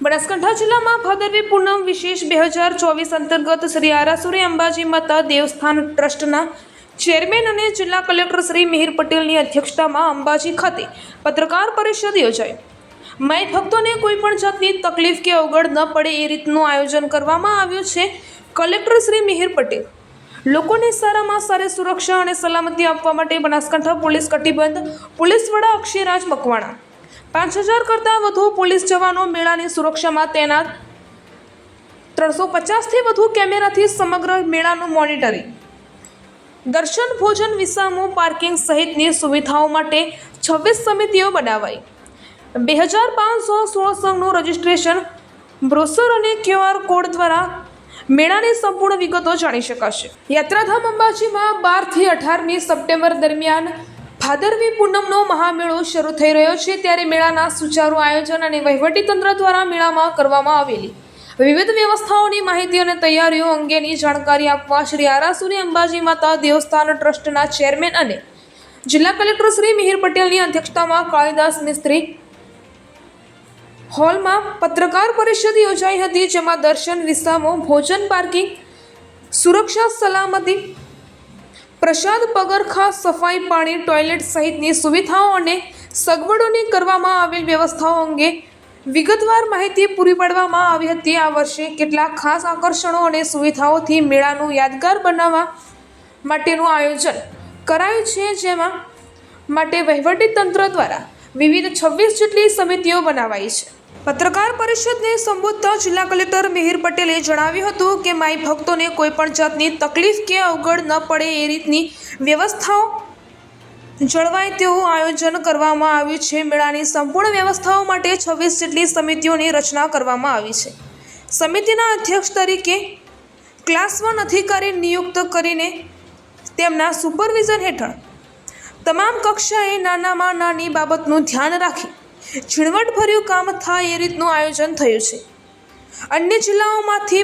બનાસકાંઠા જિલ્લામાં ભાદરવી પૂનમ વિશેષ બે હજાર ચોવીસ અંતર્ગત શ્રી આરાસુરી અંબાજી માતા દેવસ્થાન ટ્રસ્ટના ચેરમેન અને જિલ્લા કલેક્ટર શ્રી મિહિર પટેલની અધ્યક્ષતામાં અંબાજી ખાતે પત્રકાર પરિષદ યોજાઈ. માય ભક્તોને કોઈ પણ જાતની તકલીફ કે અવગડ ન પડે એ રીતનું આયોજન કરવામાં આવ્યું છે કલેક્ટર શ્રી મિહિર પટેલ. લોકોને સારામાં સારી સુરક્ષા અને સલામતી આપવા માટે બનાસકાંઠા પોલીસ કટિબંધ પોલીસ વડા અક્ષયરાજ મકવાણા. પાંચ હજાર કરતાં વધુ પોલીસ જવાનો મેળાની સુરક્ષામાં તૈનાત. ત્રણસો પચાસથી વધુ કેમેરાથી સમગ્ર મેળાનું મોનિટરિંગ. દર્શન, ભોજન, વિસામો, પાર્કિંગ સહિતની સુવિધાઓ માટે છવ્વીસ સમિતિઓ બનાવાઈ. બે હજાર પાંચસો સોળ સંઘનું રજિસ્ટ્રેશન બ્રોસર અને ક્યુઆર કોડ દ્વારા મેળાની સંપૂર્ણ વિગતો જાણી શકાશે. યાત્રાધામ અંબાજીમાં બારથી અઢારમી સપ્ટેમ્બર દરમિયાન ભાદરવી પૂનમનો મહામેળો શરૂ થઈ રહ્યો છે ત્યારે મેળાના સુચારુ આયોજન અને વહીવટીતંત્ર દ્વારા મેળામાં કરવામાં આવેલી વિવિધ વ્યવસ્થાઓની માહિતી અને તૈયારીઓ અંગેની જાણકારી આપવા શ્રી આરાસુરી અંબાજી માતા દેવસ્થાન ટ્રસ્ટના ચેરમેન અને જિલ્લા કલેક્ટર શ્રી મિહિર પટેલની અધ્યક્ષતામાં કાળીદાસ મિસ્ત્રી હોલમાં પત્રકાર પરિષદ યોજાઈ હતી જેમાં દર્શન, વિસામો, ભોજન, પાર્કિંગ, સુરક્ષા, સલામતી પ્રસાદ પગરખા સફાઈ, પાણી, ટોયલેટ સહિતની સુવિધાઓ અને સગવડોની કરવામાં આવેલ વ્યવસ્થાઓ અંગે વિગતવાર માહિતી પૂરી પાડવામાં આવી હતી. આ વર્ષે કેટલાક ખાસ આકર્ષણો અને સુવિધાઓથી મેળાનું યાદગાર બનાવવા માટેનું આયોજન કરાયું છે, જેમાં માટે વહીવટી તંત્ર દ્વારા વિવિધ છવ્વીસ જેટલી સમિતિઓ બનાવાઈ છે. પત્રકાર પરિષદને સંબોધતા જિલ્લા કલેક્ટર મિહિર પટેલે જણાવ્યું હતું કે માઈ ભક્તોને કોઈપણ જાતની તકલીફ કે અવગડ ન પડે એ રીતની વ્યવસ્થાઓ જળવાય તેવું આયોજન કરવામાં આવ્યું છે. મેળાની સંપૂર્ણ વ્યવસ્થાઓ માટે છવ્વીસ જેટલી સમિતિઓની રચના કરવામાં આવી છે. સમિતિના અધ્યક્ષ તરીકે ક્લાસ વન અધિકારી નિયુક્ત કરીને તેમના સુપરવિઝન હેઠળ તમામ કક્ષાએ નાનામાં નાની બાબતનું ધ્યાન રાખી ઝીણવટભર્યું કામ થાય એ રીતનું આયોજન થયું છે. અન્ય જિલ્લાઓમાંથી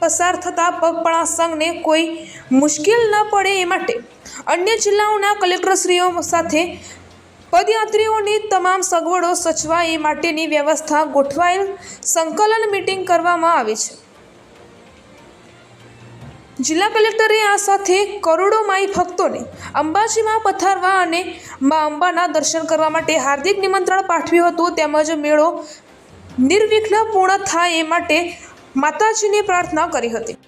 પસાર થતા પગપાળા સંઘને કોઈ મુશ્કેલ ન પડે એ માટે અન્ય જિલ્લાઓના કલેક્ટરશ્રીઓ સાથે પદયાત્રીઓની તમામ સગવડો સચવાય એ માટેની વ્યવસ્થા ગોઠવાયેલ સંકલન મિટિંગ કરવામાં આવી છે. જિલ્લા કલેક્ટરે આ સાથે કરોડો માઈ ભક્તોને અંબાજીમાં પથારવા અને મા અંબાના દર્શન કરવા માટે હાર્દિક નિમંત્રણ પાઠવ્યું હતું. તેમજ મેળો નિર્વિઘ્ન પૂર્ણ થાય એ માટે માતાજીને પ્રાર્થના કરી હતી.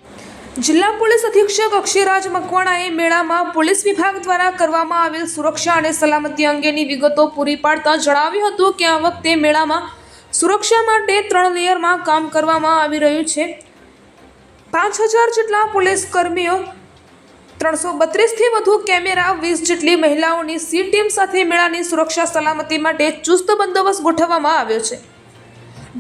જિલ્લા પોલીસ અધિક્ષક અક્ષયરાજ મકવાણાએ મેળામાં પોલીસ વિભાગ દ્વારા કરવામાં આવેલ સુરક્ષા અને સલામતી અંગેની વિગતો પૂરી પાડતા જણાવ્યું હતું કે આ વખતે મેળામાં સુરક્ષા માટે ત્રણ લેયરમાં કામ કરવામાં આવી રહ્યું છે. પાંચ હજાર જેટલા પોલીસ કર્મીઓ, ત્રણસો બત્રીસથી વધુ કેમેરા, વીસ જેટલી મહિલાઓની સી ટીમ સાથે મેળાની સુરક્ષા સલામતી માટે ચુસ્ત બંદોબસ્ત ગોઠવવામાં આવ્યો છે.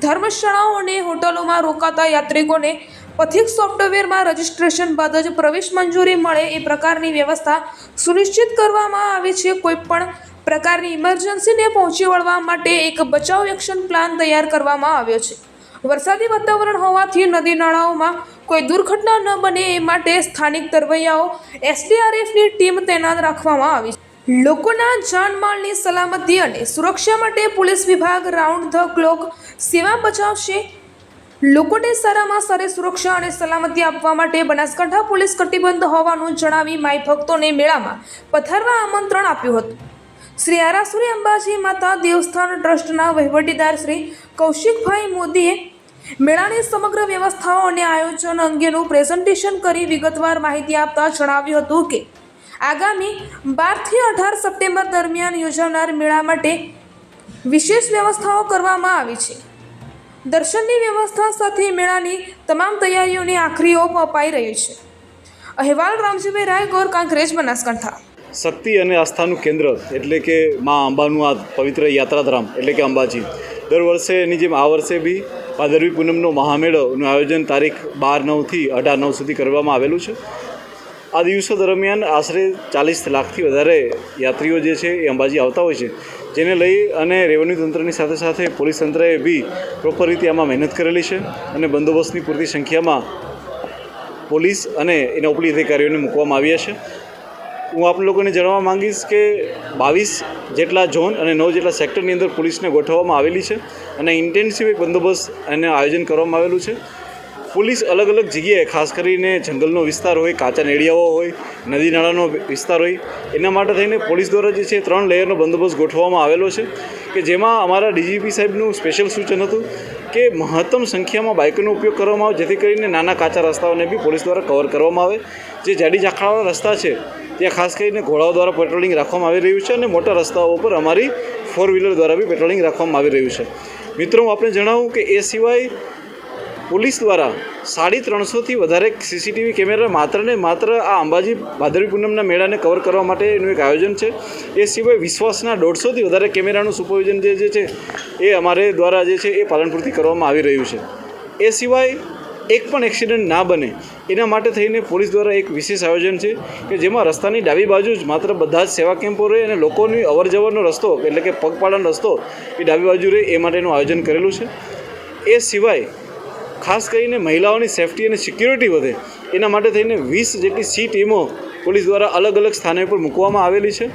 ધર્મશાળાઓ અને હોટલોમાં રોકાતા યાત્રિકોને પથિક સોફ્ટવેરમાં રજિસ્ટ્રેશન બાદ જ પ્રવેશ મંજૂરી મળે એ પ્રકારની વ્યવસ્થા સુનિશ્ચિત કરવામાં આવી છે. કોઈપણ પ્રકારની ઇમરજન્સીને પહોંચી વળવા માટે એક બચાવ એક્શન પ્લાન તૈયાર કરવામાં આવ્યો છે. વરસાદી વાતાવરણ હોવાથી નદી નાળાઓમાં કોઈ દુર્ઘટના ન બને એ માટે સ્થાનિક તરવૈયાઓ એસડીઆરએફની ટીમ તૈનાત રાખવામાં આવી છે. લોકોના જાનમાલની સલામતી અને સુરક્ષા માટે પોલીસ વિભાગ રાઉન્ડ ધ ક્લોક સેવા બચાવશે લોકોને સારામાં સારી સુરક્ષા અને સલામતી આપવા માટે બનાસકાંઠા પોલીસ કટિબદ્ધ હોવાનું જણાવી માઈ ભક્તોને મેળામાં પથારવા આમંત્રણ આપ્યું હતું. શ્રી આરાસુરી અંબાજી માતા દેવસ્થાન ટ્રસ્ટના વહીવટીદાર શ્રી કૌશિકભાઈ મોદીએ મેળાની સમગ્ર વ્યવસ્થાઓ અને આયોજન અંગેનું પ્રેઝન્ટેશન કરી વિગતવાર માહિતી આપતા જણાવ્યું હતું કે આગામી બારથી અઢાર સપ્ટેમ્બર દરમિયાન યોજાનાર મેળા માટે વિશેષ વ્યવસ્થાઓ કરવામાં આવી છે. દર્શનની વ્યવસ્થા સાથે મેળાની તમામ તૈયારીઓની આખરી ઓપ અપાઈ રહી છે. અહેવાલ રામજીભાઈ રાય ગોર કાંકરેજ, બનાસકાંઠા. શક્તિ અને આસ્થાનું કેન્દ્ર એટલે કે મા અંબાનું આ પવિત્ર યાત્રાધામ એટલે કે અંબાજી. દર વર્ષે એની જેમ આ વર્ષે બી ભાદરવી પૂનમનો મહામેળોનું આયોજન તારીખ બાર નવથી અઢાર નવ સુધી કરવામાં આવેલું છે. આ દિવસો દરમિયાન આશરે ચાલીસ લાખથી વધારે યાત્રીઓ જે છે એ અંબાજી આવતા હોય છે. જેને લઈ અને રેવન્યુ તંત્રની સાથે સાથે પોલીસ તંત્રએ બી પ્રોપર રીતે આમાં મહેનત કરેલી છે અને બંદોબસ્તની પૂરતી સંખ્યામાં પોલીસ અને એના ઉપલી અધિકારીઓને મૂકવામાં આવ્યા છે. હું આપ લોકોને જણાવવા માંગીશ કે બાવીસ જેટલા ઝોન અને નવ જેટલા સેક્ટરની અંદર પોલીસને ગોઠવવામાં આવેલી છે અને ઇન્ટેન્સિવ એક બંદોબસ્ત અને આયોજન કરવામાં આવેલું છે. પોલીસ અલગ અલગ જગ્યાએ, ખાસ કરીને જંગલનો વિસ્તાર હોય, કાચા નેડિયાઓ હોય, નદી નાળાનો વિસ્તાર હોય, એના માટે થઈને પોલીસ દ્વારા જે છે ત્રણ લેયરનો બંદોબસ્ત ગોઠવવામાં આવેલો છે કે જેમાં અમારા ડીજીપી સાહેબનું સ્પેશિયલ સૂચન હતું કે મહત્તમ સંખ્યામાં બાઇકોનો ઉપયોગ કરવામાં આવે, જેથી કરીને નાના કાચા રસ્તાઓને બી પોલીસ દ્વારા કવર કરવામાં આવે. જે જાડી ઝાંખરાવાળા રસ્તા છે ત્યાં ખાસ કરીને ઘોડાઓ દ્વારા પેટ્રોલિંગ રાખવામાં આવી રહ્યું છે અને મોટા રસ્તાઓ પર અમારી ફોર વ્હીલર દ્વારા બી પેટ્રોલિંગ રાખવામાં આવી રહ્યું છે. મિત્રો, હું આપણે જણાવું કે એ સિવાય પોલીસ દ્વારા સાડી ત્રણસોથી વધારે સીસીટીવી કેમેરા માત્ર ને માત્ર આ અંબાજી ભાદરવી પૂનમના મેળાને કવર કરવા માટેનું એક આયોજન છે. એ સિવાય વિશ્વાસના દોઢસોથી વધારે કેમેરાનું સુપરવિઝન જે છે, એ અમારે દ્વારા જે છે, એ પાલનપુરથી કરવામાં આવી રહ્યું છે. એ સિવાય એક પણ એક્સિડન્ટ ના બને. એના માટે થઈને પોલીસ દ્વારા એક વિશેષ આયોજન છે કે જેમાં રસ્તાની ડાબી બાજુ જ માત્ર બધા જ સેવા કેમ્પો રહે અને લોકોની અવર જવરનો રસ્તો એટલે કે પગપાળાનો રસ્તો એ ડાબી બાજુ રહે એ માટેનું આયોજન કરેલું છે. એ સિવાય ખાસ કરીને મહિલાઓની સેફટી અને સિક્યુરિટી વધે. એના માટે થઈને વીસ જેટલી સી ટીમો પોલીસ દ્વારા અલગ અલગ સ્થાને પર મૂકવામાં આવેલી છે.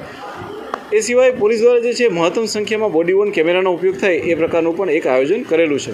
એ સિવાય પોલીસ દ્વારા જે છે મહત્તમ સંખ્યામાં બોડી વોર્ન કેમેરાનો ઉપયોગ થાય એ પ્રકારનું પણ એક આયોજન કરેલું છે.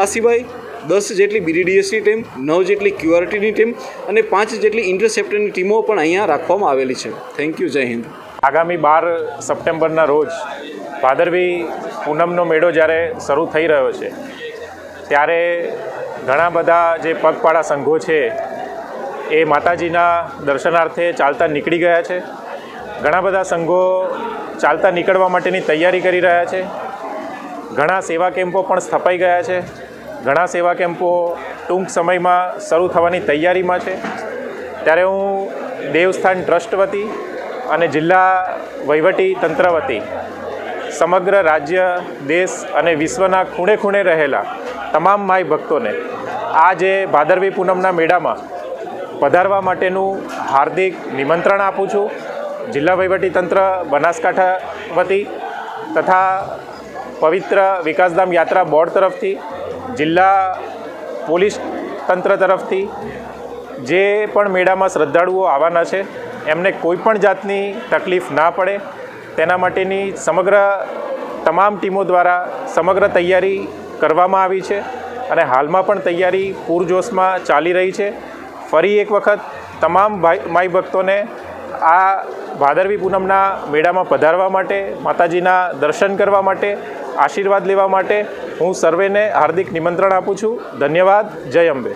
આ સિવાય દસ જેટલી બીડીડીએસની ટીમ, નવ જેટલી ક્યુઆરટીની ટીમ અને પાંચ જેટલી ઇન્ટરસેપ્ટરની ટીમો પણ અહીંયા રાખવામાં આવેલી છે. થેન્ક યુ જય હિન્દ. આગામી બાર સપ્ટેમ્બરના રોજ ભાદરવી પૂનમનો મેળો જ્યારે શરૂ થઈ રહ્યો છે, ત્યારે ઘણા બધા જે પગપાળા સંઘો છે એ માતાજીના દર્શનાર્થે ચાલતા નીકળી ગયા છે. ઘણા બધા સંઘો ચાલતા નીકળવા માટેની તૈયારી કરી રહ્યા છે. ઘણા સેવા કેમ્પો પણ સ્થપાઈ ગયા છે. ઘણા સેવા કેમ્પો ટૂંક સમયમાં શરૂ થવાની તૈયારીમાં છે. ત્યારે હું દેવસ્થાન ટ્રસ્ટ વતી અને જિલ્લા વહીવટી તંત્ર વતી સમગ્ર રાજ્ય, દેશ અને વિશ્વના ખૂણે ખૂણે રહેલા તમામ માય ભક્તોને આ જે ભાદરવી પૂનમના મેળામાં પધારવા માટેનું હાર્દિક નિમંત્રણ આપું છું. જિલ્લા વહીવટી તંત્ર બનાસકાંઠા વતી તથા પવિત્ર વિકાસધામ યાત્રા બોર્ડ તરફથી જિલ્લા પોલીસ તંત્ર તરફથી જે પણ મેળામાં શ્રદ્ધાળુઓ આવવાના છે, એમને કોઈ પણ જાતની તકલીફ ના પડે. તેના માટેની સમગ્ર તમામ ટીમો દ્વારા સમગ્ર તૈયારી કરવામાં આવી છે અને હાલમાં પણ તૈયારી પૂરજોશમાં ચાલી રહી છે. ફરી એક વખત તમામ ભાઈ, માઈ ભક્તોને આ ભાદરવી પૂનમના મેળામાં પધારવા માટે, માતાજીના દર્શન કરવા માટે આશીર્વાદ લેવા માટે હું સર્વેને હાર્દિક નિમંત્રણ આપું છું. ધન્યવાદ. જય અંબે.